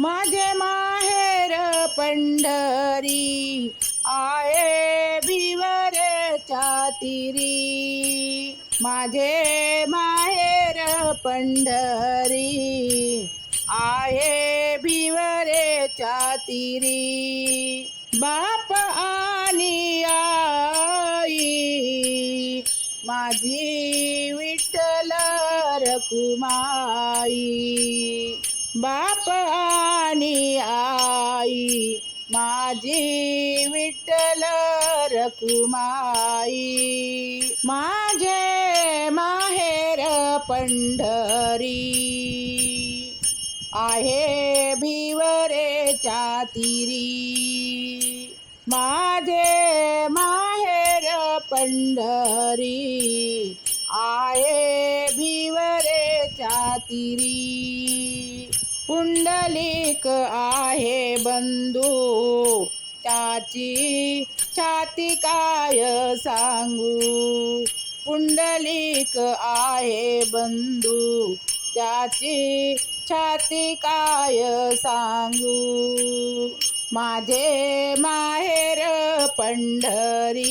माझे माहेर पंढरी आहे भिवरेच्या तिरी माझे माहेर पंढरी आहे भिवरेच्या तिरी बाप आणि आई माझी विठ्ठल रखुमाई. बाप आणि आई माझी विठ्ठल रखुमाई. माझे माहेर पंढरी आहे भिवरेच्या तिरी. माझे माहेर पंढरी आहे भिवरेच्या तिरी. पुंडलिक आहे बंधू त्याची छाती काय सांगू? पुंडलिक आहे बंधू त्याची छाती काय सांगू? माझे माहेर पंढरी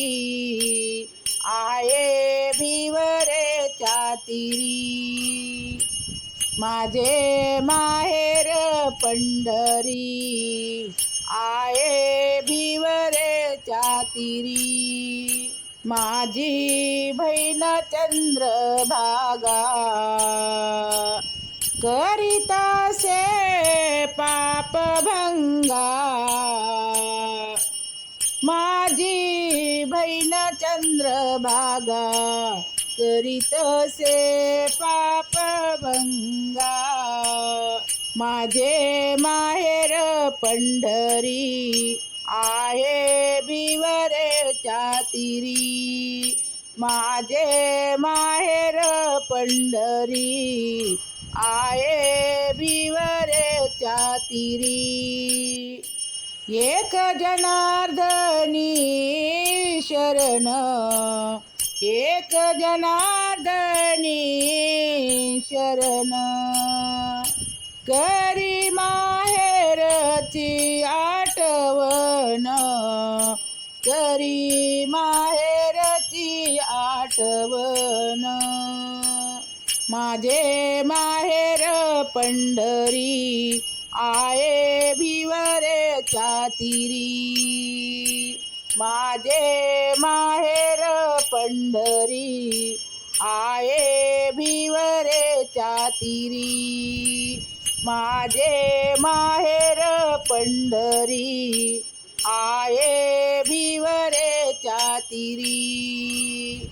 आहे भिवरे तिरी. माझे माहेर पंढरी आहे भिवरे चातिरी. माझी बहीण चंद्रभागा करिता से पाप भंगा माझी बहीण चंद्रभागा करीत से पाप भंगा माझे माहेर पंढरी आहे भिवरेच्या तिरी माझे माहेर पंढरी आहे भिवरेच्या तिरी एक जनार्दनी शरण एक जनार्दनी शरण. करी माहेरची आठवण. करी माहेरची आठवण. माझे माहेर पंढरी आये भिवरेच्या तिरी माझे माहेर पंढरी आये भिवरेच्या तिरी माझे माहेर पंढरी आहे भिवरेच्या तिरी.